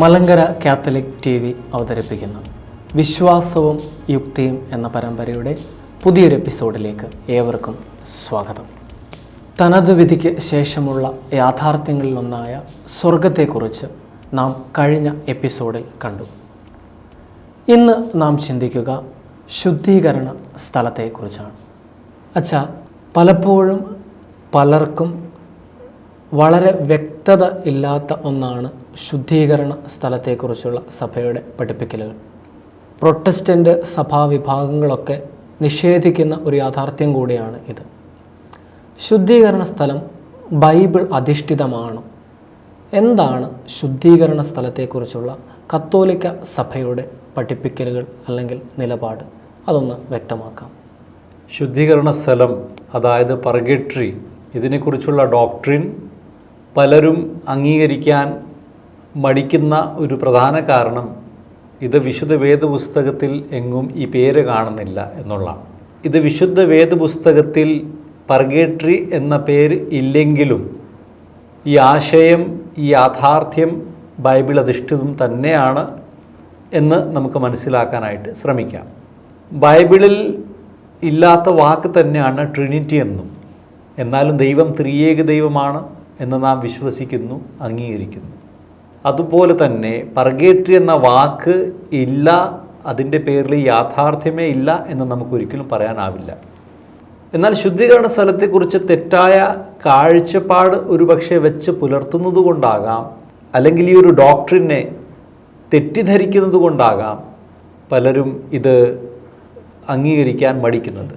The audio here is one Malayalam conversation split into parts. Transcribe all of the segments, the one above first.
മലങ്കര കാത്തലിക് ടി വി അവതരിപ്പിക്കുന്ന. വിശ്വാസവും യുക്തിയും എന്ന പരമ്പരയുടെ പുതിയൊരു എപ്പിസോഡിലേക്ക് ഏവർക്കും സ്വാഗതം. തനത് വിധിക്ക് ശേഷമുള്ള യാഥാർത്ഥ്യങ്ങളിലൊന്നായ സ്വർഗത്തെക്കുറിച്ച് നാം കഴിഞ്ഞ എപ്പിസോഡിൽ കണ്ടു. ഇന്ന് നാം ചിന്തിക്കുക ശുദ്ധീകരണ സ്ഥലത്തെക്കുറിച്ചാണ്. അച്ഛാ പലപ്പോഴും പലർക്കും വളരെ വ്യക്തത ഇല്ലാത്ത ഒന്നാണ് ശുദ്ധീകരണ സ്ഥലത്തെക്കുറിച്ചുള്ള സഭയുടെ പഠിപ്പിക്കലുകൾ. പ്രൊട്ടസ്റ്റന്റ് സഭാവിഭാഗങ്ങളൊക്കെ നിഷേധിക്കുന്ന ഒരു യാഥാർത്ഥ്യം കൂടിയാണ് ഇത്. ശുദ്ധീകരണ സ്ഥലം ബൈബിൾ അധിഷ്ഠിതമാണ്? എന്താണ് ശുദ്ധീകരണ സ്ഥലത്തെക്കുറിച്ചുള്ള കത്തോലിക്ക സഭയുടെ പഠിപ്പിക്കലുകൾ അല്ലെങ്കിൽ നിലപാട്? അതൊന്ന് വ്യക്തമാക്കാം. ശുദ്ധീകരണ സ്ഥലം അതായത് പർഗേട്രി ഇതിനെക്കുറിച്ചുള്ള ഡോക്ട്രിൻ പലരും അംഗീകരിക്കാൻ മടിക്കുന്ന ഒരു പ്രധാന കാരണം ഇത് വിശുദ്ധ വേദപുസ്തകത്തിൽ എങ്ങും ഈ പേര് കാണുന്നില്ല എന്നുള്ളതാണ്. ഇത് വിശുദ്ധ വേദപുസ്തകത്തിൽ പർഗേട്രി എന്ന പേര് ഇല്ലെങ്കിലും ഈ ആശയം ഈ യാഥാർത്ഥ്യം ബൈബിൾ അധിഷ്ഠിതം തന്നെയാണ് എന്ന് നമുക്ക് മനസ്സിലാക്കാനായിട്ട് ശ്രമിക്കാം. ബൈബിളിൽ ഇല്ലാത്ത വാക്ക് തന്നെയാണ് ട്രിനിറ്റി എന്നും. എന്നാലും ദൈവം ത്രിയേക ദൈവമാണ് എന്ന് നാം വിശ്വസിക്കുന്നു അംഗീകരിക്കുന്നു. അതുപോലെ തന്നെ പർഗേട്രി എന്ന വാക്ക് ഇല്ല അതിന്റെ പേരിൽ യാഥാർത്ഥ്യമേ ഇല്ല എന്ന് നമുക്ക് ഒരിക്കലും പറയാനാവില്ല. എന്നാൽ ശുദ്ധീകരണ സ്ഥലത്തെക്കുറിച്ച് തെറ്റായ കാഴ്ചപ്പാട് ഒരുപക്ഷെ വെച്ച് പുലർത്തുന്നത് കൊണ്ടാകാം അല്ലെങ്കിൽ ഈ ഒരു ഡോക്ടറിനെ തെറ്റിദ്ധരിക്കുന്നത് കൊണ്ടാകാം പലരും ഇത് അംഗീകരിക്കാൻ മടിക്കുന്നത്.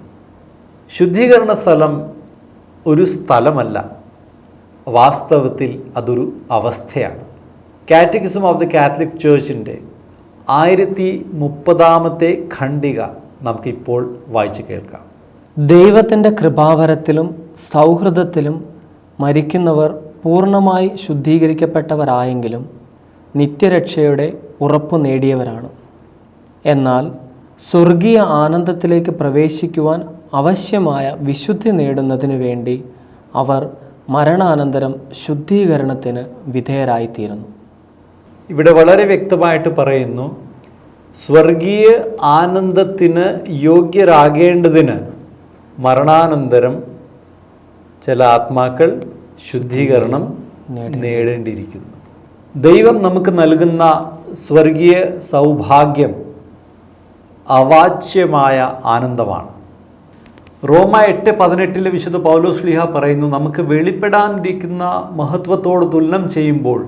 ശുദ്ധീകരണ സ്ഥലം ഒരു സ്ഥലമല്ല വാസ്തവത്തിൽ അതൊരു അവസ്ഥയാണ്. കാറ്റഗിസം ഓഫ് ദി കാത്തലിക് ചേർച്ചിന്റെ ആയിരത്തി മുപ്പതാമത്തെ ഖണ്ഡിക നമുക്കിപ്പോൾ വായിച്ചു കേൾക്കാം. ദൈവത്തിന്റെ കൃപാവരത്തിലും സൗഹൃദത്തിലും മരിക്കുന്നവർ പൂർണമായി ശുദ്ധീകരിക്കപ്പെട്ടവരായെങ്കിലും നിത്യരക്ഷയുടെ ഉറപ്പു നേടിയവരാണ്. എന്നാൽ സ്വർഗീയ ആനന്ദത്തിലേക്ക് പ്രവേശിക്കുവാൻ ആവശ്യമായ വിശുദ്ധി നേടുന്നതിനു വേണ്ടി അവർ മരണാനന്തരം ശുദ്ധീകരണത്തിന് വിധേയരായിത്തീരുന്നു. ഇവിടെ വളരെ വ്യക്തമായിട്ട് പറയുന്നു സ്വർഗീയ ആനന്ദത്തിന് യോഗ്യരാകേണ്ടതിന് മരണാനന്തരം ചില ആത്മാക്കൾ ശുദ്ധീകരണം നേടേണ്ടിയിരിക്കുന്നു. ദൈവം നമുക്ക് നൽകുന്ന സ്വർഗീയ സൗഭാഗ്യം അവാച്യമായ ആനന്ദമാണ്. റോമ എട്ട് പതിനെട്ടിലെ വിശുദ്ധ പൗലോസ് ലിഹ പറയുന്നു നമുക്ക് വെളിപ്പെടാനിരിക്കുന്ന മഹത്വത്തോട് തുലനം ചെയ്യുമ്പോൾ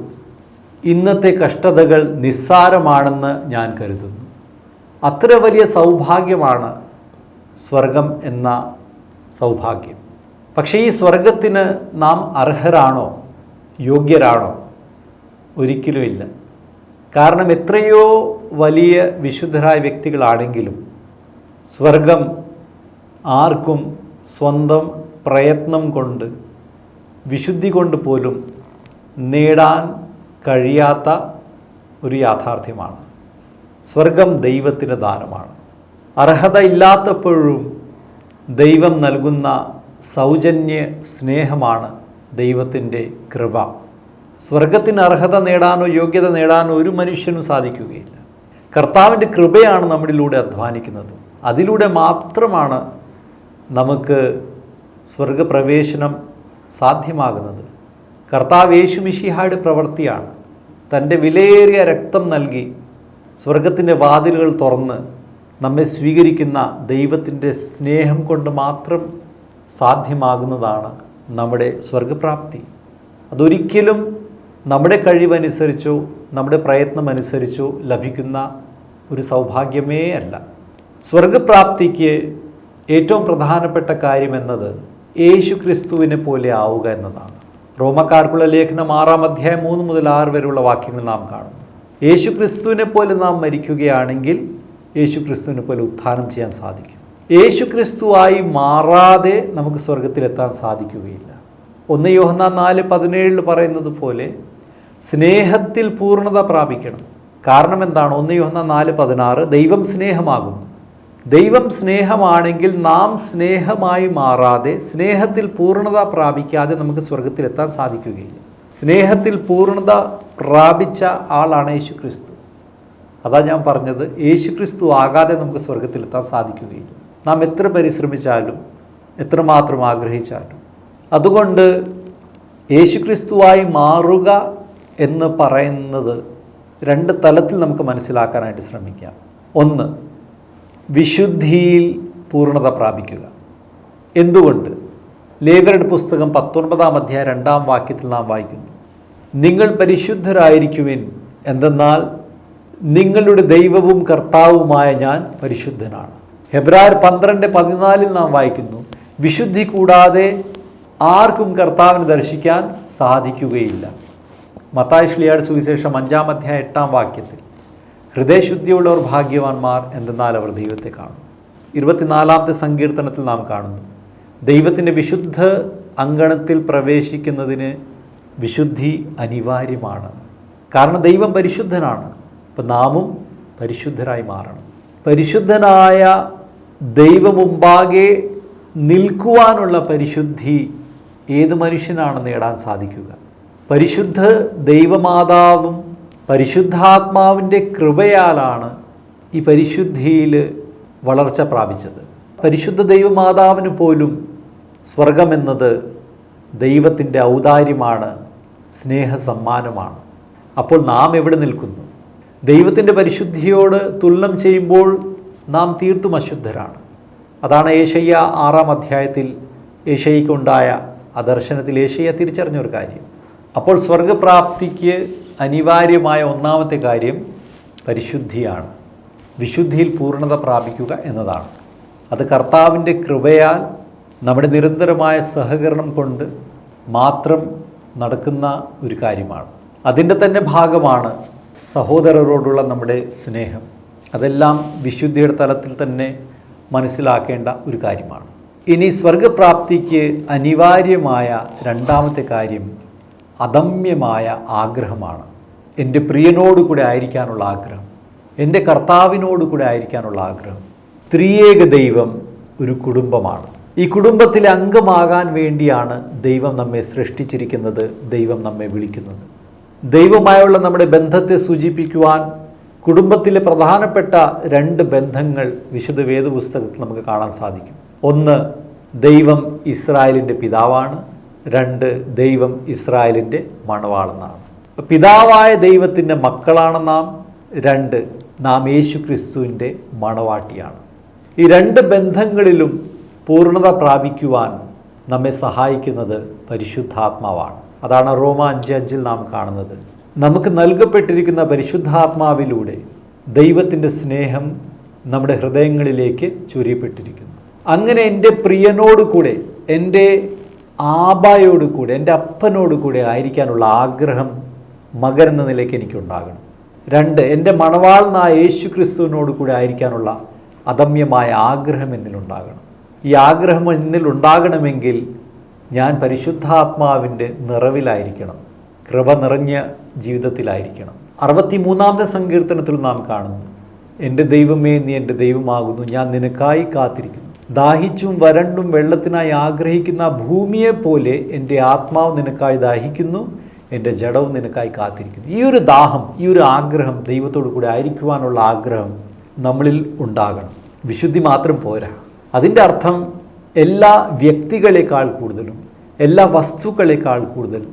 ഇന്നത്തെ കഷ്ടതകൾ നിസ്സാരമാണെന്ന് ഞാൻ കരുതുന്നു. അത്ര വലിയ സൗഭാഗ്യമാണ് സ്വർഗം എന്ന സൗഭാഗ്യം. പക്ഷേ ഈ സ്വർഗത്തിന് നാം അർഹരാണോ? യോഗ്യരാണോ? ഒരിക്കലുമില്ല കാരണം എത്രയോ വലിയ വിശുദ്ധരായ വ്യക്തികളാണെങ്കിലും സ്വർഗം ആർക്കും സ്വന്തം പ്രയത്നം കൊണ്ട് വിശുദ്ധി കൊണ്ട് പോലും നേടാൻ കഴിയാത്ത ഒരു യാഥാർത്ഥ്യമാണ്. സ്വർഗം ദൈവത്തിന് ദാനമാണ്. അർഹത ഇല്ലാത്തപ്പോഴും ദൈവം നൽകുന്ന സൗജന്യ സ്നേഹമാണ് ദൈവത്തിന്റെ കൃപ. സ്വർഗത്തിന് അർഹത നേടാനോ യോഗ്യത നേടാനോ ഒരു മനുഷ്യനും സാധിക്കുകയില്ല. കർത്താവിന്റെ കൃപയാണ് നമ്മളിലൂടെ അധ്വാനിക്കുന്നത്. അതിലൂടെ മാത്രമാണ് നമുക്ക് സ്വർഗപ്രവേശനം സാധ്യമാകുന്നത്. കർത്താവ് യേശു മിഷിഹായുടെ പ്രവൃത്തിയാണ് തന്റെ വിലയേറിയ രക്തം നൽകി സ്വർഗത്തിന്റെ വാതിലുകൾ തുറന്ന് നമ്മെ സ്വീകരിക്കുന്ന ദൈവത്തിന്റെ സ്നേഹം കൊണ്ട് മാത്രം സാധ്യമാകുന്നതാണ് നമ്മുടെ സ്വർഗപ്രാപ്തി. അതൊരിക്കലും നമ്മുടെ കഴിവനുസരിച്ചോ നമ്മുടെ പ്രയത്നം അനുസരിച്ചോ ലഭിക്കുന്ന ഒരു സൗഭാഗ്യമേ അല്ല. സ്വർഗപ്രാപ്തിക്ക് ഏറ്റവും പ്രധാനപ്പെട്ട കാര്യം എന്നത് യേശു ക്രിസ്തുവിനെ പോലെ ആവുക എന്നതാണ്. റോമക്കാർക്കുള്ള ലേഖനം ആറാം അധ്യായം മൂന്ന് മുതൽ ആറ് വരെയുള്ള വാക്യങ്ങൾ നാം കാണുന്നു. യേശു ക്രിസ്തുവിനെ പോലെ നാം മരിക്കുകയാണെങ്കിൽ യേശു ക്രിസ്തുവിനെ പോലെ ഉത്ഥാനം ചെയ്യാൻ സാധിക്കും. യേശു ക്രിസ്തുവായി മാറാതെ നമുക്ക് സ്വർഗത്തിലെത്താൻ സാധിക്കുകയില്ല. ഒന്ന് യോഹന്ന നാല് പതിനേഴിൽ പറയുന്നത് പോലെ സ്നേഹത്തിൽ പൂർണത പ്രാപിക്കണം. കാരണം എന്താണ്? ഒന്ന് യോഹന്ന നാല് പതിനാറ് ദൈവം സ്നേഹമാകുന്നു. ദൈവം സ്നേഹമാണെങ്കിൽ നാം സ്നേഹമായി മാറാതെ സ്നേഹത്തിൽ പൂർണത പ്രാപിക്കാതെ നമുക്ക് സ്വർഗത്തിലെത്താൻ സാധിക്കുകയില്ല. സ്നേഹത്തിൽ പൂർണത പ്രാപിച്ച ആളാണ് യേശു ക്രിസ്തു അതാ ഞാൻ പറഞ്ഞത് യേശു ക്രിസ്തു ആകാതെ നമുക്ക് സ്വർഗത്തിലെത്താൻ സാധിക്കുകയില്ല. നാം എത്ര പരിശ്രമിച്ചാലും എത്രമാത്രം ആഗ്രഹിച്ചാലും. അതുകൊണ്ട് യേശു ക്രിസ്തുവായി മാറുക എന്ന് പറയുന്നത് രണ്ട് തലത്തിൽ നമുക്ക് മനസ്സിലാക്കാനായിട്ട് ശ്രമിക്കാം. ഒന്ന് വിശുദ്ധിയിൽ പൂർണത പ്രാപിക്കുക. എന്തുകൊണ്ട്? ലേവരുടെ പുസ്തകം പത്തൊൻപതാം അധ്യായം രണ്ടാം വാക്യത്തിൽ നാം വായിക്കുന്നു. നിങ്ങൾ പരിശുദ്ധരായിരിക്കുവിൻ എന്തെന്നാൽ നിങ്ങളുടെ ദൈവവും കർത്താവുമായ ഞാൻ പരിശുദ്ധനാണ്. ഹെബ്രായർ പന്ത്രണ്ട് പതിനാലിൽ നാം വായിക്കുന്നു വിശുദ്ധി കൂടാതെ ആർക്കും കർത്താവിനെ ദർശിക്കാൻ സാധിക്കുകയില്ല. മത്തായി ശ്ലിയാട് സുവിശേഷം അഞ്ചാം അധ്യായം എട്ടാം വാക്യത്തിൽ ഹൃദയശുദ്ധിയുള്ളവർ ഭാഗ്യവാന്മാർ എന്തെന്നാൽ അവർ ദൈവത്തെ കാണും ഇരുപത്തിനാലാമത്തെ സങ്കീർത്തനത്തിൽ നാം കാണുന്നു. ദൈവത്തിന്റെ വിശുദ്ധ അങ്കണത്തിൽ പ്രവേശിക്കുന്നതിന് വിശുദ്ധി അനിവാര്യമാണ്. കാരണം ദൈവം പരിശുദ്ധനാണ്. അപ്പം നാമും പരിശുദ്ധരായി മാറണം. പരിശുദ്ധനായ ദൈവമുമ്പാകെ നിൽക്കുവാനുള്ള പരിശുദ്ധി ഏത് മനുഷ്യനാണ് നേടാൻ സാധിക്കുക. പരിശുദ്ധ ദൈവമാതാവും പരിശുദ്ധാത്മാവിന്റെ കൃപയാലാണ് ഈ പരിശുദ്ധിയിൽ വളർച്ച പ്രാപിച്ചത്. പരിശുദ്ധ ദൈവമാതാവിന് പോലും സ്വർഗമെന്നത് ദൈവത്തിന്റെ ഔദാര്യമാണ് സ്നേഹസമ്മാനമാണ്. അപ്പോൾ നാം എവിടെ നിൽക്കുന്നു? ദൈവത്തിന്റെ പരിശുദ്ധിയോട് തുലനം ചെയ്യുമ്പോൾ നാം തീർത്തും അശുദ്ധരാണ്. അതാണ് ഏഷയ്യ ആറാം അധ്യായത്തിൽ ഏഷയ്ക്കുണ്ടായ ആ ദർശനത്തിൽ ഏഷയ്യ തിരിച്ചറിഞ്ഞൊരു കാര്യം. അപ്പോൾ സ്വർഗപ്രാപ്തിക്ക് അനിവാര്യമായ ഒന്നാമത്തെ കാര്യം പരിശുദ്ധിയാണ്. വിശുദ്ധിയിൽ പൂർണത പ്രാപിക്കുക എന്നതാണ്. അത് കർത്താവിന്റെ കൃപയാൽ നമ്മുടെ നിരന്തരമായ സഹകരണം കൊണ്ട് മാത്രം നടക്കുന്ന ഒരു കാര്യമാണ്. അതിന്റെ തന്നെ ഭാഗമാണ് സഹോദരരോടുള്ള നമ്മുടെ സ്നേഹം. അതെല്ലാം വിശുദ്ധിയുടെ തലത്തിൽ തന്നെ മനസ്സിലാക്കേണ്ട ഒരു കാര്യമാണ്. ഇനി സ്വർഗപ്രാപ്തിക്ക് അനിവാര്യമായ രണ്ടാമത്തെ കാര്യം അദമ്യമായ ആഗ്രഹമാണ്. എന്റെ പ്രിയനോട് കൂടെ ആയിരിക്കാനുള്ള ആഗ്രഹം. എന്റെ കർത്താവിനോട് കൂടെ ആയിരിക്കാനുള്ള ആഗ്രഹം. ത്രിയേക ദൈവം ഒരു കുടുംബമാണ്. ഈ കുടുംബത്തിലെ അംഗമാകാൻ വേണ്ടിയാണ് ദൈവം നമ്മെ സൃഷ്ടിച്ചിരിക്കുന്നത് ദൈവം നമ്മെ വിളിക്കുന്നത്. ദൈവമായുള്ള നമ്മുടെ ബന്ധത്തെ സൂചിപ്പിക്കുവാൻ കുടുംബത്തിലെ പ്രധാനപ്പെട്ട രണ്ട് ബന്ധങ്ങൾ വിശുദ്ധ വേദപുസ്തകത്തിൽ നമുക്ക് കാണാൻ സാധിക്കും. ഒന്ന് ദൈവം ഇസ്രായേലിന്റെ പിതാവാണ്. രണ്ട് ദൈവം ഇസ്രായേലിന്റെ മണവാളെന്നാണ് പിതാവായ ദൈവത്തിന്റെ മക്കളാണ് നാം രണ്ട് നാം യേശു ക്രിസ്തുവിന്റെ മണവാട്ടിയാണ്. ഈ രണ്ട് ബന്ധങ്ങളിലും പൂർണത പ്രാപിക്കുവാൻ നമ്മെ സഹായിക്കുന്നത് പരിശുദ്ധാത്മാവാണ്. അതാണ് റോമ അഞ്ച് അഞ്ചിൽ നാം കാണുന്നത്. നമുക്ക് നൽകപ്പെട്ടിരിക്കുന്ന പരിശുദ്ധാത്മാവിലൂടെ ദൈവത്തിന്റെ സ്നേഹം നമ്മുടെ ഹൃദയങ്ങളിലേക്ക് ചൊരിയപ്പെട്ടിരിക്കുന്നു. അങ്ങനെ എന്റെ പ്രിയനോട് കൂടെ എന്റെ ആബായോട് കൂടെ എന്റെ അപ്പനോട് കൂടെ ആയിരിക്കാനുള്ള ആഗ്രഹം മകൻ എന്ന നിലയ്ക്ക് എനിക്കുണ്ടാകണം. രണ്ട് എന്റെ മണവാളനായ യേശു ക്രിസ്തുവിനോട് കൂടെ ആയിരിക്കാനുള്ള അദമ്യമായ ആഗ്രഹം എന്നിലുണ്ടാകണം. ഈ ആഗ്രഹം എന്നിലുണ്ടാകണമെങ്കിൽ ഞാൻ പരിശുദ്ധാത്മാവിന്റെ നിറവിലായിരിക്കണം. കൃപ നിറഞ്ഞ ജീവിതത്തിലായിരിക്കണം. അറുപത്തി മൂന്നാമത്തെ സങ്കീർത്തനത്തിൽ നാം കാണുന്നു എന്റെ ദൈവമേ നീ എന്റെ ദൈവമാകുന്നു ഞാൻ നിനക്കായി കാത്തിരിക്കുന്നു. ദാഹിച്ചും വരണ്ടും വെള്ളത്തിനായി ആഗ്രഹിക്കുന്ന ഭൂമിയെപ്പോലെ എന്റെ ആത്മാവ് നിനക്കായി ദാഹിക്കുന്നു എന്റെ ജഡവും നിനക്കായി കാത്തിരിക്കുന്നു. ഈ ഒരു ദാഹം ഈ ഒരു ആഗ്രഹം ദൈവത്തോടു കൂടി ആയിരിക്കുവാനുള്ള ആഗ്രഹം നമ്മളിൽ ഉണ്ടാകണം. വിശുദ്ധി മാത്രം പോരാ. അതിന്റെ അർത്ഥം എല്ലാ വ്യക്തികളെക്കാൾ കൂടുതലും എല്ലാ വസ്തുക്കളെക്കാൾ കൂടുതൽ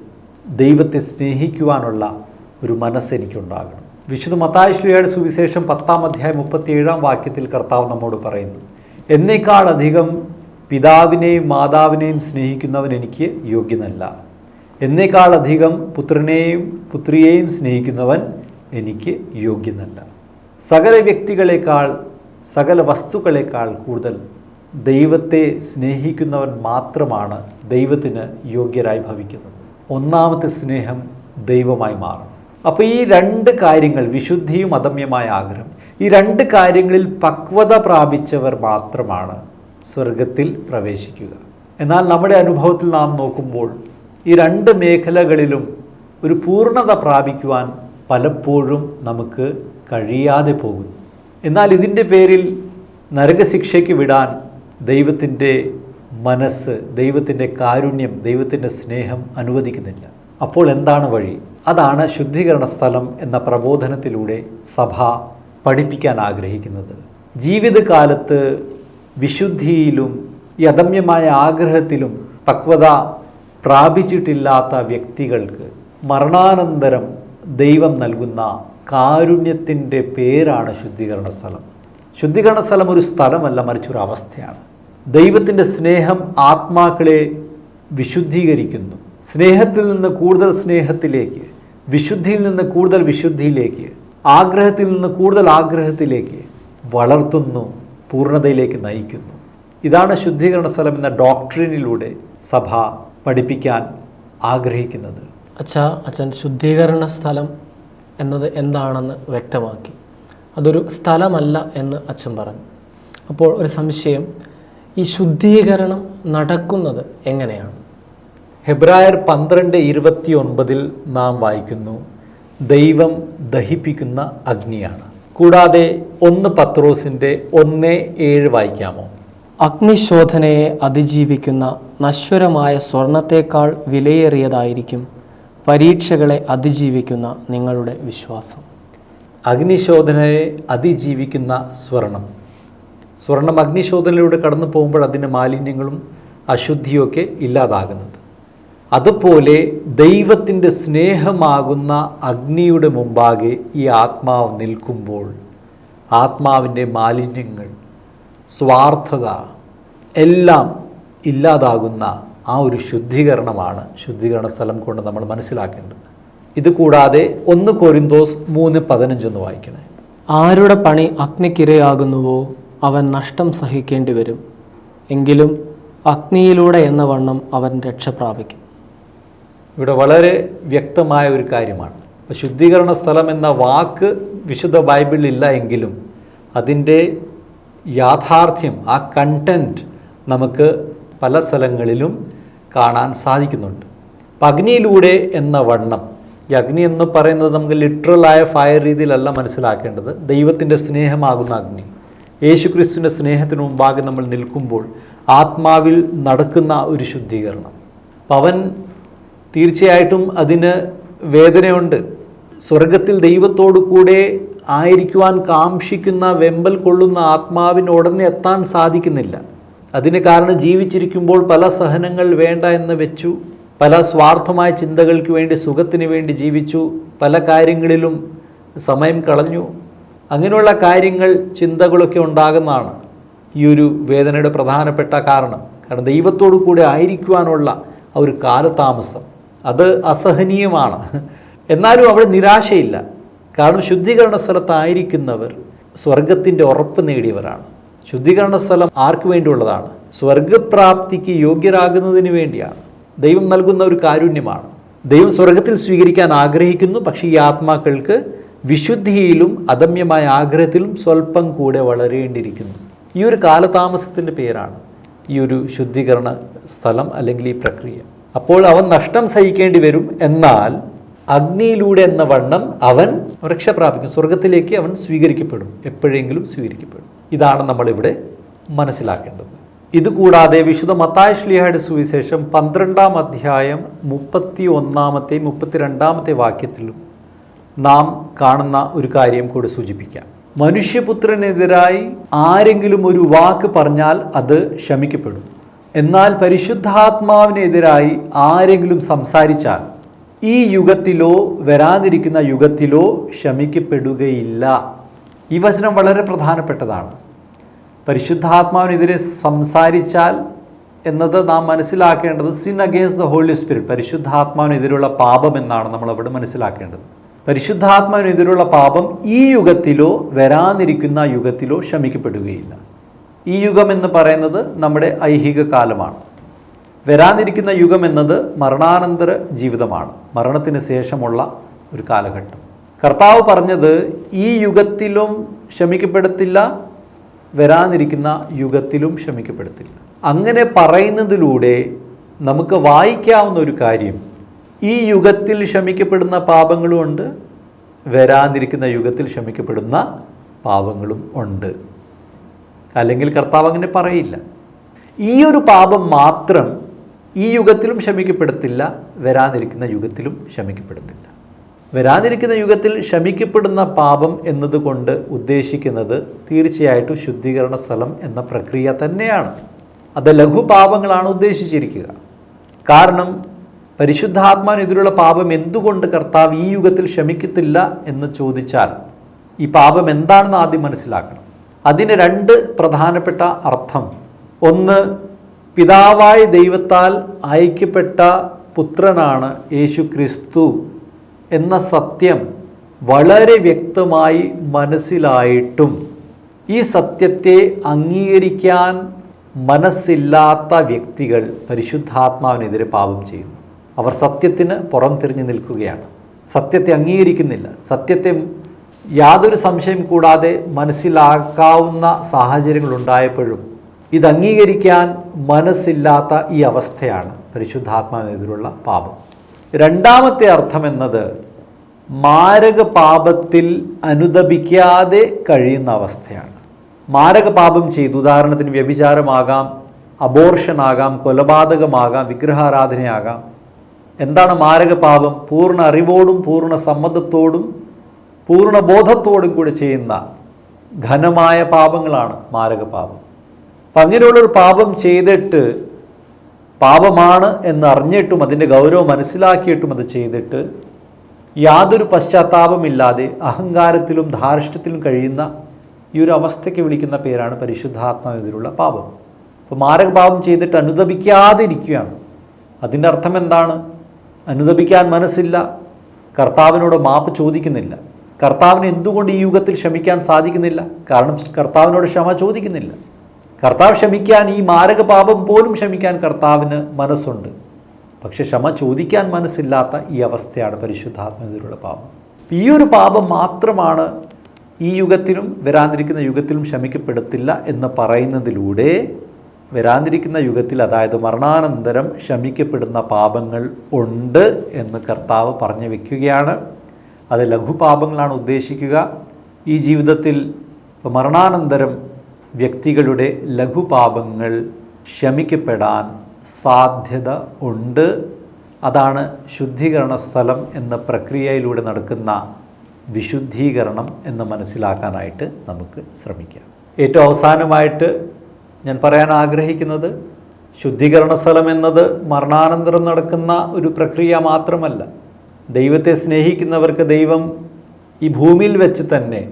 ദൈവത്തെ സ്നേഹിക്കുവാനുള്ള ഒരു മനസ്സ് എനിക്കുണ്ടാകണം. വിശുദ്ധ ശ്രീയുടെ സുവിശേഷം പത്താം അധ്യായം മുപ്പത്തിയേഴാം വാക്യത്തിൽ കർത്താവ് നമ്മോട് പറയുന്നു എന്നേക്കാളധികം പിതാവിനെയും മാതാവിനെയും സ്നേഹിക്കുന്നവൻ എനിക്ക് യോഗ്യനല്ല. എന്നേക്കാളധികം പുത്രനെയും പുത്രിയെയും സ്നേഹിക്കുന്നവൻ എനിക്ക് യോഗ്യനല്ല. സകല വ്യക്തികളെക്കാൾ സകല വസ്തുക്കളെക്കാൾ കൂടുതൽ ദൈവത്തെ സ്നേഹിക്കുന്നവൻ മാത്രമാണ് ദൈവത്തിന് യോഗ്യരായി ഭവിക്കുന്നത്. ഒന്നാമത്തെ സ്നേഹം ദൈവമായി മാറും. അപ്പോൾ ഈ രണ്ട് കാര്യങ്ങൾ വിശുദ്ധിയും അദമ്യമായ ആഗ്രഹം ഈ രണ്ട് കാര്യങ്ങളിൽ പക്വത പ്രാപിച്ചവർ മാത്രമാണ് സ്വർഗത്തിൽ പ്രവേശിക്കുക. എന്നാൽ നമ്മുടെ അനുഭവത്തിൽ നാം നോക്കുമ്പോൾ ഈ രണ്ട് മേഖലകളിലും ഒരു പൂർണത പ്രാപിക്കുവാൻ പലപ്പോഴും നമുക്ക് കഴിയാതെ പോകുന്നു. എന്നാൽ ഇതിന്റെ പേരിൽ നരകശിക്ഷയ്ക്ക് വിടാൻ ദൈവത്തിന്റെ മനസ്സ് ദൈവത്തിന്റെ കാരുണ്യം ദൈവത്തിന്റെ സ്നേഹം അനുവദിക്കുന്നില്ല. അപ്പോൾ എന്താണ് വഴി? അതാണ് ശുദ്ധീകരണ സ്ഥലം എന്ന പ്രബോധനത്തിലൂടെ സഭ പഠിപ്പിക്കാൻ ആഗ്രഹിക്കുന്നത്. ജീവിതകാലത്ത് വിശുദ്ധിയിലും യഥമ്യമായ ആഗ്രഹത്തിലും പക്വത പ്രാപിച്ചിട്ടില്ലാത്ത വ്യക്തികൾക്ക് മരണാനന്തരം ദൈവം നൽകുന്ന കാരുണ്യത്തിന്റെ പേരാണ് ശുദ്ധീകരണ സ്ഥലം. ശുദ്ധീകരണ സ്ഥലം ഒരു സ്ഥലമല്ല മറിച്ചൊരു അവസ്ഥയാണ്. ദൈവത്തിന്റെ സ്നേഹം ആത്മാക്കളെ വിശുദ്ധീകരിക്കുന്നു. സ്നേഹത്തിൽ നിന്ന് കൂടുതൽ സ്നേഹത്തിലേക്ക് വിശുദ്ധിയിൽ നിന്ന് കൂടുതൽ വിശുദ്ധിയിലേക്ക് ആഗ്രഹത്തിൽ നിന്ന് കൂടുതൽ ആഗ്രഹത്തിലേക്ക് വളർത്തുന്നു പൂർണതയിലേക്ക് നയിക്കുന്നു. ഇതാണ് ശുദ്ധീകരണ സ്ഥലം എന്ന ഡോക്ടറിനിലൂടെ സഭ പഠിപ്പിക്കാൻ ആഗ്രഹിക്കുന്നത്. അച്ഛാ അച്ഛൻ ശുദ്ധീകരണ സ്ഥലം എന്നത് എന്താണെന്ന് വ്യക്തമാക്കി. അതൊരു സ്ഥലമല്ല എന്ന് അച്ഛൻ പറഞ്ഞു. അപ്പോൾ ഒരു സംശയം ഈ ശുദ്ധീകരണം നടക്കുന്നത് എങ്ങനെയാണ്? ഹെബ്രായർ പന്ത്രണ്ട് ഇരുപത്തി ഒൻപതിൽ നാം വായിക്കുന്നു ദൈവം ദഹിപ്പിക്കുന്ന അഗ്നിയാണ്. കൂടാതെ ഒന്ന് പത്രോസിന്റെ ഒന്ന് ഏഴ് വായിക്കാമോ? അഗ്നിശോധനയെ അതിജീവിക്കുന്ന നശ്വരമായ സ്വർണത്തേക്കാൾ വിലയേറിയതായിരിക്കും പരീക്ഷകളെ അതിജീവിക്കുന്ന നിങ്ങളുടെ വിശ്വാസം. അഗ്നിശോധനയെ അതിജീവിക്കുന്ന സ്വർണം. സ്വർണം അഗ്നിശോധനയിലൂടെ കടന്നു പോകുമ്പോൾ അതിന്റെ മാലിന്യങ്ങളും അശുദ്ധിയൊക്കെ ഇല്ലാതാകുന്നത്. അതുപോലെ ദൈവത്തിന്റെ സ്നേഹമാകുന്ന അഗ്നിയുടെ മുമ്പാകെ ഈ ആത്മാവ് നിൽക്കുമ്പോൾ ആത്മാവിന്റെ മാലിന്യങ്ങൾ സ്വാർത്ഥത എല്ലാം ഇല്ലാതാകുന്ന ആ ഒരു ശുദ്ധീകരണമാണ് ശുദ്ധീകരണ സ്ഥലം കൊണ്ട് നമ്മൾ മനസ്സിലാക്കേണ്ടത്. ഇത് കൂടാതെ ഒന്ന് കൊരിന്തോസ് മൂന്ന് പതിനഞ്ചൊന്ന് വായിക്കണേ. ആരുടെ പണി അഗ്നിക്കിരയാകുന്നുവോ അവൻ നഷ്ടം സഹിക്കേണ്ടി വരും. എങ്കിലും അഗ്നിയിലൂടെ എന്ന വണ്ണം അവൻ രക്ഷ പ്രാപിക്കും. ഇവിടെ വളരെ വ്യക്തമായ ഒരു കാര്യമാണ്. ശുദ്ധീകരണ സ്ഥലം എന്ന വാക്ക് വിശുദ്ധ ബൈബിളിൽ ഇല്ല എങ്കിലും അതിന്റെ യാഥാർത്ഥ്യം ആ കണ്ടന്റ് നമുക്ക് പല സ്ഥലങ്ങളിലും കാണാൻ സാധിക്കുന്നുണ്ട്. അഗ്നിയിലൂടെ എന്ന വണ്ണം ഈ അഗ്നി എന്ന് പറയുന്നത് നമുക്ക് ലിറ്ററലായ ഫയർ രീതിയിലല്ല മനസ്സിലാക്കേണ്ടത്. ദൈവത്തിന്റെ സ്നേഹമാകുന്ന അഗ്നി. യേശുക്രിസ്തുവിന്റെ സ്നേഹത്തിന് മുമ്പാകെ നമ്മൾ നിൽക്കുമ്പോൾ ആത്മാവിൽ നടക്കുന്ന ഒരു ശുദ്ധീകരണം. അപ്പം അവൻ തീർച്ചയായിട്ടും അതിന് വേദനയുണ്ട്. സ്വർഗത്തിൽ ദൈവത്തോടു കൂടെ ആയിരിക്കുവാൻ കാംക്ഷിക്കുന്ന വെമ്പൽ കൊള്ളുന്ന ആത്മാവിന് ഉടനെ എത്താൻ സാധിക്കുന്നില്ല. അതിന് കാരണം ജീവിച്ചിരിക്കുമ്പോൾ പല സഹനങ്ങൾ വേണ്ട എന്ന് വെച്ചു പല സ്വാർത്ഥമായ ചിന്തകൾക്ക് വേണ്ടി സുഖത്തിന് വേണ്ടി ജീവിച്ചു പല കാര്യങ്ങളിലും സമയം കളഞ്ഞു. അങ്ങനെയുള്ള കാര്യങ്ങൾ ചിന്തകളൊക്കെ ഉണ്ടാകുന്നതാണ് ഈ ഒരു വേദനയുടെ പ്രധാനപ്പെട്ട കാരണം. കാരണം ദൈവത്തോടു കൂടെ ആയിരിക്കുവാനുള്ള ആ ഒരു കാലതാമസം. അത് അസഹനീയമാണ്. എന്നാലും അവിടെ നിരാശയില്ല. കാരണം ശുദ്ധീകരണ സ്ഥലത്തായിരിക്കുന്നവർ സ്വർഗത്തിന്റെ ഉറപ്പ് നേടിയവരാണ്. ശുദ്ധീകരണ സ്ഥലം ആർക്ക് വേണ്ടിയുള്ളതാണ്? സ്വർഗപ്രാപ്തിക്ക് യോഗ്യരാകുന്നതിന് വേണ്ടിയാണ്. ദൈവം നൽകുന്ന ഒരു കാരുണ്യമാണ്. ദൈവം സ്വർഗത്തിൽ സ്വീകരിക്കാൻ ആഗ്രഹിക്കുന്നു പക്ഷേ ഈ ആത്മാക്കൾക്ക് വിശുദ്ധിയിലും അദമ്യമായ ആഗ്രഹത്തിലും സ്വല്പം കൂടെ വളരേണ്ടിയിരിക്കുന്നു. ഈ ഒരു കാലതാമസത്തിന്റെ പേരാണ് ഈ ഒരു ശുദ്ധീകരണ സ്ഥലം അല്ലെങ്കിൽ ഈ പ്രക്രിയ. അപ്പോൾ അവൻ നഷ്ടം സഹിക്കേണ്ടി വരും എന്നാൽ അഗ്നിയിലൂടെ എന്ന വണ്ണം അവൻ രക്ഷ പ്രാപിക്കും. സ്വർഗത്തിലേക്ക് അവൻ സ്വീകരിക്കപ്പെടും. എപ്പോഴെങ്കിലും സ്വീകരിക്കപ്പെടും. ഇതാണ് നമ്മളിവിടെ മനസ്സിലാക്കേണ്ടത്. ഇതുകൂടാതെ വിശുദ്ധ മത്തായ ശ്ലീഹയുടെ സുവിശേഷം പന്ത്രണ്ടാം അധ്യായം മുപ്പത്തി ഒന്നാമത്തെ മുപ്പത്തിരണ്ടാമത്തെ വാക്യത്തിലും നാം കാണുന്ന ഒരു കാര്യം കൂടി സൂചിപ്പിക്കാം. മനുഷ്യപുത്രനെതിരായി ആരെങ്കിലും ഒരു വാക്ക് പറഞ്ഞാൽ അത് ക്ഷമിക്കപ്പെടും എന്നാൽ പരിശുദ്ധാത്മാവിനെതിരായി ആരെങ്കിലും സംസാരിച്ചാൽ ഈ യുഗത്തിലോ വരാനിരിക്കുന്ന യുഗത്തിലോ ക്ഷമിക്കപ്പെടുകയില്ല. ഈ വചനം വളരെ പ്രധാനപ്പെട്ടതാണ്. പരിശുദ്ധാത്മാവിനെതിരെ സംസാരിച്ചാൽ എന്നത് നാം മനസ്സിലാക്കേണ്ടത് sin against the Holy Spirit പരിശുദ്ധാത്മാവിനെതിരുള്ള പാപം എന്നാണ് നമ്മൾ അവിടെ മനസ്സിലാക്കേണ്ടത്. പരിശുദ്ധാത്മാവിനെതിരുള്ള പാപം ഈ യുഗത്തിലോ വരാനിരിക്കുന്ന യുഗത്തിലോ ക്ഷമിക്കപ്പെടുകയില്ല. ഈ യുഗം എന്ന് പറയുന്നത് നമ്മുടെ ഐഹിക കാലമാണ്. വരാനിരിക്കുന്ന യുഗം എന്നത് മരണാനന്തര ജീവിതമാണ്. മരണത്തിന് ശേഷമുള്ള ഒരു കാലഘട്ടം. കർത്താവ് പറഞ്ഞത് ഈ യുഗത്തിലും ക്ഷമിക്കപ്പെടത്തില്ല വരാനിരിക്കുന്ന യുഗത്തിലും ക്ഷമിക്കപ്പെടത്തില്ല. അങ്ങനെ പറയുന്നതിലൂടെ നമുക്ക് വായിക്കാവുന്ന ഒരു കാര്യം ഈ യുഗത്തിൽ ക്ഷമിക്കപ്പെടുന്ന പാപങ്ങളും ഉണ്ട് വരാനിരിക്കുന്ന യുഗത്തിൽ ക്ഷമിക്കപ്പെടുന്ന പാപങ്ങളും ഉണ്ട്. അല്ലെങ്കിൽ കർത്താവ് അങ്ങനെ പറയില്ല. ഈ ഒരു പാപം മാത്രം ഈ യുഗത്തിലും ക്ഷമിക്കപ്പെടത്തില്ല വരാനിരിക്കുന്ന യുഗത്തിലും ക്ഷമിക്കപ്പെടത്തില്ല വരാനിരിക്കുന്ന യുഗത്തിൽ ക്ഷമിക്കപ്പെടുന്ന പാപം എന്നതുകൊണ്ട് ഉദ്ദേശിക്കുന്നത് തീർച്ചയായിട്ടും ശുദ്ധീകരണ സ്ഥലം എന്ന പ്രക്രിയ തന്നെയാണ്. അത് ലഘുപാപങ്ങളാണ് ഉദ്ദേശിച്ചിരിക്കുക. കാരണം പരിശുദ്ധാത്മാനെതിരുള്ള പാപം എന്തുകൊണ്ട് കർത്താവ് ഈ യുഗത്തിൽ ക്ഷമിക്കത്തില്ല എന്ന് ചോദിച്ചാൽ ഈ പാപം എന്താണെന്ന് ആദ്യം മനസ്സിലാക്കണം. അതിന് രണ്ട് പ്രധാനപ്പെട്ട അർത്ഥം. ഒന്ന് പിതാവായ ദൈവത്താൽ അയക്കപ്പെട്ട പുത്രനാണ് യേശു ക്രിസ്തു എന്ന സത്യം വളരെ വ്യക്തമായി മനസ്സിലായിട്ടും ഈ സത്യത്തെ അംഗീകരിക്കാൻ മനസ്സില്ലാത്ത വ്യക്തികൾ പരിശുദ്ധാത്മാവിനെതിരെ പാപം ചെയ്യുന്നു. അവർ സത്യത്തിന് പുറം തിരിഞ്ഞു നിൽക്കുകയാണ്. സത്യത്തെ അംഗീകരിക്കുന്നില്ല. സത്യത്തെ യാതൊരു സംശയം കൂടാതെ മനസ്സിലാക്കാവുന്ന സാഹചര്യങ്ങൾ ഉണ്ടായപ്പോഴും ഇത് അംഗീകരിക്കാൻ മനസ്സില്ലാത്ത ഈ അവസ്ഥയാണ് പരിശുദ്ധാത്മാവിനെതിരുള്ള പാപം. രണ്ടാമത്തെ അർത്ഥം എന്നത് മാരക പാപത്തിൽ അനുദപിക്കാതെ കഴിയുന്ന അവസ്ഥയാണ്. മാരക പാപം ചെയ്തു. ഉദാഹരണത്തിന് വ്യഭിചാരമാകാം അബോർഷനാകാം കൊലപാതകമാകാം വിഗ്രഹാരാധനയാകാം. എന്താണ് മാരക പാപം പൂർണ അറിവോടും പൂർണ സമ്മതത്തോടും പൂർണ ബോധത്തോടും കൂടി ചെയ്യുന്ന ഘനമായ പാപങ്ങളാണ് മാരക പാപം അപ്പം അങ്ങനെയുള്ളൊരു പാപം ചെയ്തിട്ട് പാപമാണ് എന്നറിഞ്ഞിട്ടും അതിന്റെ ഗൗരവം മനസ്സിലാക്കിയിട്ടും അത് ചെയ്തിട്ട് യാതൊരു പശ്ചാത്താപമില്ലാതെ അഹങ്കാരത്തിലും ധാർഷ്ട്യത്തിലും കഴിയുന്ന ഈ ഒരു അവസ്ഥയ്ക്ക് വിളിക്കുന്ന പേരാണ് പരിശുദ്ധാത്മാവിലുള്ള പാപം. അപ്പോൾ മാരക പാപം ചെയ്തിട്ട് അനുദപിക്കാതിരിക്കുകയാണ്. അതിന്റെ അർത്ഥം എന്താണ്? അനുദപിക്കാൻ മനസ്സില്ല. കർത്താവിനോട് മാപ്പ് ചോദിക്കുന്നില്ല. കർത്താവിന് എന്തുകൊണ്ട് ഈ യുഗത്തിൽ ക്ഷമിക്കാൻ സാധിക്കുന്നില്ല? കാരണം കർത്താവിനോട് ക്ഷമ ചോദിക്കുന്നില്ല. കർത്താവ് ക്ഷമിക്കാൻ ഈ മാരക പാപം പോലും ക്ഷമിക്കാൻ കർത്താവിന് മനസ്സുണ്ട്. പക്ഷെ ക്ഷമ ചോദിക്കാൻ മനസ്സില്ലാത്ത ഈ അവസ്ഥയാണ് പരിശുദ്ധാത്മകതയിലുള്ള പാപം. ഈ ഒരു പാപം മാത്രമാണ് ഈ യുഗത്തിലും വരാനിരിക്കുന്ന യുഗത്തിലും ക്ഷമിക്കപ്പെടത്തില്ല എന്ന് പറയുന്നതിലൂടെ വരാനിരിക്കുന്ന യുഗത്തിൽ അതായത് മരണാനന്തരം ക്ഷമിക്കപ്പെടുന്ന പാപങ്ങൾ ഉണ്ട് എന്ന് കർത്താവ് പറഞ്ഞു വെക്കുകയാണ്. അത് ലഘുപാപങ്ങളാണ് ഉദ്ദേശിക്കുക. ഈ ജീവിതത്തിൽ മരണാനന്തരം വ്യക്തികളുടെ ലഘുപാപങ്ങൾ ക്ഷമിക്കപ്പെടാൻ സാധ്യത ഉണ്ട്. അതാണ് ശുദ്ധീകരണ സ്ഥലം എന്ന പ്രക്രിയയിലൂടെ നടക്കുന്ന വിശുദ്ധീകരണം എന്ന് മനസ്സിലാക്കാനായിട്ട് നമുക്ക് ശ്രമിക്കാം. ഏറ്റവും അവസാനമായിട്ട് ഞാൻ പറയാൻ ആഗ്രഹിക്കുന്നത് ശുദ്ധീകരണ സ്ഥലം എന്നത് മരണാനന്തരം നടക്കുന്ന ഒരു പ്രക്രിയ മാത്രമല്ല. ദൈവത്തെ സ്നേഹിക്കുന്നവർക്ക് ദൈവം ഈ ഭൂമിയിൽ വെച്ച് തന്നെ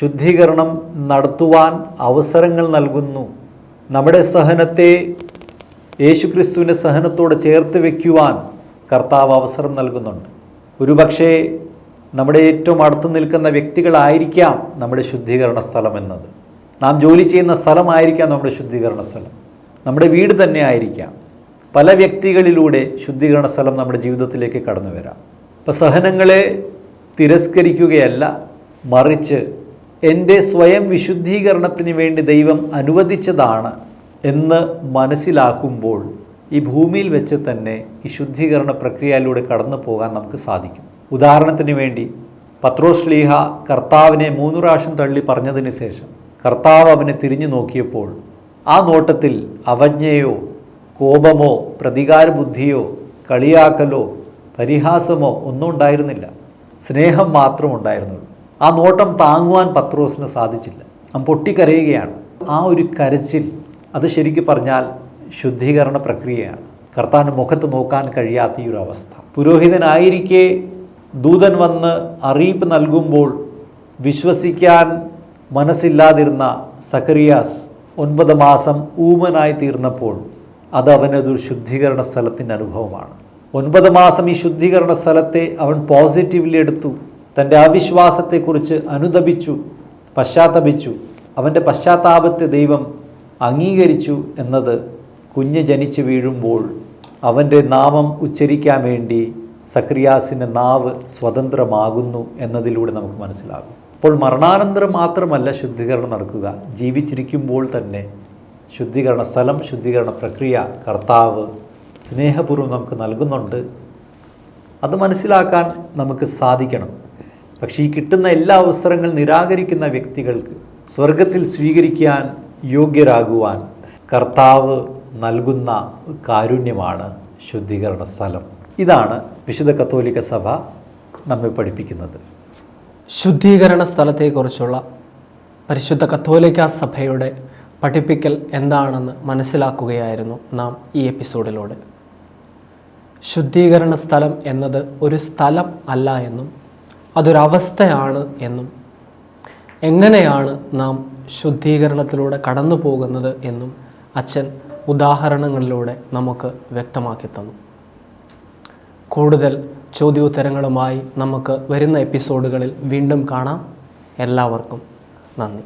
ശുദ്ധീകരണം നടത്തുവാൻ അവസരങ്ങൾ നൽകുന്നു. നമ്മുടെ സഹനത്തെ യേശുക്രിസ്തുവിന്റെ സഹനത്തോട് ചേർത്ത് വയ്ക്കുവാൻ കർത്താവ് അവസരം നൽകുന്നുണ്ട്. ഒരുപക്ഷേ നമ്മുടെ ഏറ്റവും അടുത്ത് നിൽക്കുന്ന വ്യക്തികളായിരിക്കാം നമ്മുടെ ശുദ്ധീകരണ സ്ഥലം എന്നത്. നാം ജോലി ചെയ്യുന്ന സ്ഥലമായിരിക്കാം നമ്മുടെ ശുദ്ധീകരണ സ്ഥലം. നമ്മുടെ വീട് തന്നെ ആയിരിക്കാം. പല വ്യക്തികളിലൂടെ ശുദ്ധീകരണ സ്ഥലം നമ്മുടെ ജീവിതത്തിലേക്ക് കടന്നു വരാം അപ്പോൾ സഹനങ്ങളെ തിരസ്കരിക്കുകയല്ല മറിച്ച് എന്റെ സ്വയം വിശുദ്ധീകരണത്തിന് വേണ്ടി ദൈവം അനുവദിച്ചതാണ് എന്ന് മനസ്സിലാക്കുമ്പോൾ ഈ ഭൂമിയിൽ വെച്ച് തന്നെ ഈ ശുദ്ധീകരണ പ്രക്രിയയിലൂടെ കടന്നു പോകാൻ നമുക്ക് സാധിക്കും. ഉദാഹരണത്തിന് വേണ്ടി പത്രോശ്ലീഹ കർത്താവിനെ മൂന്ന് പ്രാവശ്യം തള്ളി പറഞ്ഞതിന് ശേഷം കർത്താവ് അവനെ തിരിഞ്ഞു നോക്കിയപ്പോൾ ആ നോട്ടത്തിൽ അവജ്ഞയോ കോപമോ പ്രതികാര ബുദ്ധിയോ കളിയാക്കലോ പരിഹാസമോ ഒന്നും ഉണ്ടായിരുന്നില്ല. സ്നേഹം മാത്രം ഉണ്ടായിരുന്നുള്ളൂ. ആ നോട്ടം താങ്ങുവാൻ പത്രോസിന് സാധിച്ചില്ല. അവൻ പൊട്ടിക്കരയുകയാണ്. ആ ഒരു കരച്ചിൽ അത് ശരിക്കും പറഞ്ഞാൽ ശുദ്ധീകരണ പ്രക്രിയയാണ്. കർത്താവിന് മുഖത്ത് നോക്കാൻ കഴിയാത്ത ഈ ഒരു അവസ്ഥ. പുരോഹിതനായിരിക്കെ ദൂതൻ വന്ന് അറിയിപ്പ് നൽകുമ്പോൾ വിശ്വസിക്കാൻ മനസ്സില്ലാതിരുന്ന സക്കറിയാസ് ഒൻപത് മാസം ഊമനായി തീർന്നപ്പോൾ അത് അവനതൊരു ശുദ്ധീകരണ സ്ഥലത്തിന്റെ അനുഭവമാണ്. ഒൻപത് മാസം ഈ ശുദ്ധീകരണ സ്ഥലത്തെ അവൻ പോസിറ്റീവ്ലി എടുത്തു. തന്റെ അവിശ്വാസത്തെക്കുറിച്ച് അനുദപിച്ചു പശ്ചാത്തപിച്ചു. അവന്റെ പശ്ചാത്താപത്തെ ദൈവം അംഗീകരിച്ചു എന്നത് കുഞ്ഞ് ജനിച്ച് വീഴുമ്പോൾ അവന്റെ നാമം ഉച്ചരിക്കാൻ വേണ്ടി സക്രിയാസിന്റെ നാവ് സ്വതന്ത്രമാകുന്നു എന്നതിലൂടെ നമുക്ക് മനസ്സിലാകും. അപ്പോൾ മരണാനന്തരം മാത്രമല്ല ശുദ്ധീകരണം നടക്കുക. ജീവിച്ചിരിക്കുമ്പോൾ തന്നെ ശുദ്ധീകരണ സ്ഥലം ശുദ്ധീകരണ പ്രക്രിയ കർത്താവ് സ്നേഹപൂർവം നമുക്ക് നൽകുന്നുണ്ട്. അത് മനസ്സിലാക്കാൻ നമുക്ക് സാധിക്കണം. പക്ഷേ ഈ കിട്ടുന്ന എല്ലാ അവസരങ്ങൾ നിരാകരിക്കുന്ന വ്യക്തികൾക്ക് സ്വർഗത്തിൽ സ്വീകരിക്കാൻ യോഗ്യരാകുവാൻ കർത്താവ് നൽകുന്ന കാരുണ്യമാണ് ശുദ്ധീകരണ സ്ഥലം. ഇതാണ് വിശുദ്ധ കത്തോലിക്ക സഭ നമ്മെ പഠിപ്പിക്കുന്നത്. ശുദ്ധീകരണ സ്ഥലത്തെക്കുറിച്ചുള്ള പരിശുദ്ധ കത്തോലിക്ക സഭയുടെ പഠിപ്പിക്കൽ എന്താണെന്ന് മനസ്സിലാക്കുകയായിരുന്നു നാം ഈ എപ്പിസോഡിലൂടെ. ശുദ്ധീകരണ സ്ഥലം എന്നത് ഒരു സ്ഥലം അല്ല എന്നും അതൊരവസ്ഥയാണ് എന്നും എങ്ങനെയാണ് നാം ശുദ്ധീകരണത്തിലൂടെ കടന്നു പോകുന്നത് എന്നും അച്ഛൻ ഉദാഹരണങ്ങളിലൂടെ നമുക്ക് വ്യക്തമാക്കി തന്നു. കൂടുതൽ ചോദ്യോത്തരങ്ങളുമായി നമുക്ക് വരുന്ന എപ്പിസോഡുകളിൽ വീണ്ടും കാണാം. എല്ലാവർക്കും നന്ദി.